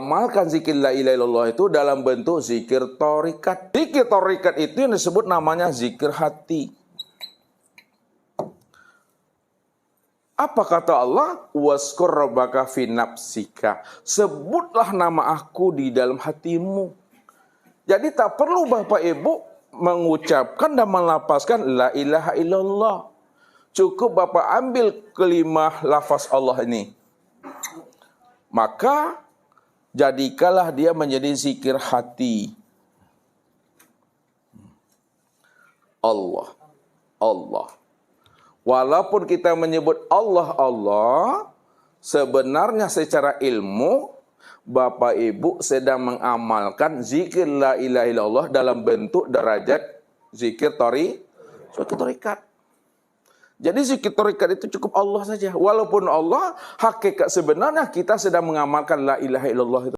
amalkan zikir la ilaha illallah itu dalam bentuk zikir torikat. Zikir torikat itu yang disebut namanya zikir hati. Apa kata Allah? Waskur rabbaka fi nafsika. Sebutlah nama aku di dalam hatimu. Jadi tak perlu Bapak Ibu mengucapkan dan melapaskan la ilaha illallah. Cukup Bapak ambil kelima lafaz Allah ini. Maka jadikanlah dia menjadi zikir hati. Allah. Allah. Walaupun kita menyebut Allah Allah, sebenarnya secara ilmu Bapak Ibu sedang mengamalkan zikir la ilaha illallah dalam bentuk derajat zikir tori, suatu torikat. Jadi zikir torikat itu cukup Allah saja. Walaupun Allah, hakikat sebenarnya kita sedang mengamalkan la ilaha illallah itu.